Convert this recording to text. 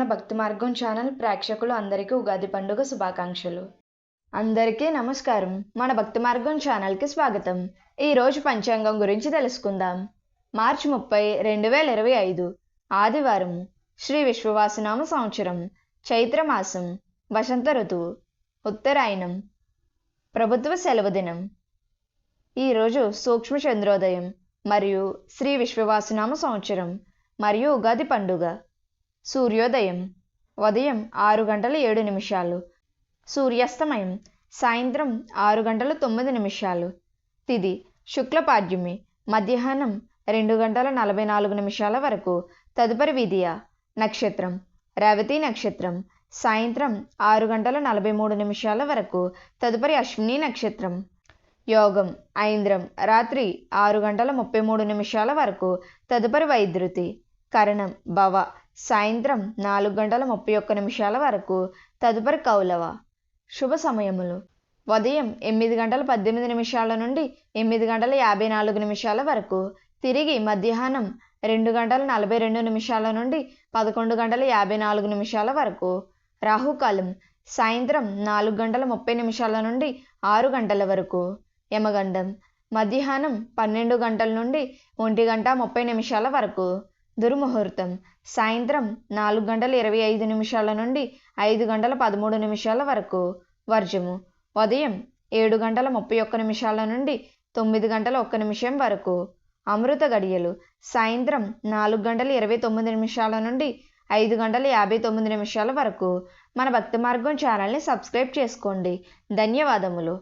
మన భక్తి మార్గం ఛానల్ ప్రేక్షకులు అందరికీ ఉగాది పండుగ శుభాకాంక్షలు. అందరికీ నమస్కారం. మన భక్తి మార్గం ఛానల్కి స్వాగతం. ఈరోజు పంచాంగం గురించి తెలుసుకుందాం. మార్చి ముప్పై రెండు వేల ఇరవై ఐదు ఆదివారం శ్రీ విశ్వవాసనామ సంవత్సరం చైత్రమాసం వసంత ఋతువు ఉత్తరాయణం ప్రభుత్వ సెలవు దినం. ఈరోజు సూక్ష్మ చంద్రోదయం మరియు శ్రీ విశ్వవాసనామ సంవత్సరం మరియు ఉగాది పండుగ. సూర్యోదయం ఉదయం ఆరు గంటల ఏడు నిమిషాలు. సూర్యాస్తమయం సాయంత్రం ఆరు గంటల తొమ్మిది నిమిషాలు. తిది శుక్లపాడ్యమి మధ్యాహ్నం రెండు గంటల నలభై నాలుగు నిమిషాల వరకు. తదుపరి విధియ నక్షత్రం రేవతి నక్షత్రం సాయంత్రం ఆరు గంటల నలభై మూడు నిమిషాల వరకు. తదుపరి అశ్విని నక్షత్రం. యోగం ఐంద్రం రాత్రి ఆరు గంటల ముప్పై మూడు నిమిషాల వరకు. తదుపరి వైద్యుతి కరణం భవ. సాయంత్రం నాలుగు గంటల ముప్పై ఒక్క నిమిషాల వరకు తదుపరి కౌలవ. శుభ సమయములు. ఉదయం ఎనిమిది గంటల పద్దెనిమిది నిమిషాల నుండి ఎనిమిది గంటల యాభై నాలుగు నిమిషాల వరకు తిరిగి మధ్యాహ్నం రెండు గంటల నలభై రెండు నిమిషాల నుండి పదకొండు గంటల యాభై నాలుగు నిమిషాల వరకు రాహుకాలం సాయంత్రం నాలుగు గంటల ముప్పై నిమిషాల నుండి ఆరు గంటల వరకు యమగండం మధ్యాహ్నం పన్నెండు గంటల నుండి ఒంటి గంట ముప్పై నిమిషాల వరకు దుర్ముహూర్తం. సాయంత్రం నాలుగు గంటల ఇరవై ఐదు నిమిషాల నుండి ఐదు గంటల పదమూడు నిమిషాల వరకు. వర్జము. ఉదయం ఏడు గంటల ముప్పై ఒక్క నిమిషాల నుండి తొమ్మిది గంటల ఒక్క నిమిషం వరకు. అమృత గడియలు. సాయంత్రం నాలుగు గంటల ఇరవై తొమ్మిది నిమిషాల నుండి ఐదు గంటల యాభై తొమ్మిది నిమిషాల వరకు. మన భక్తి మార్గం ఛానల్ని సబ్స్క్రైబ్ చేసుకోండి. ధన్యవాదములు.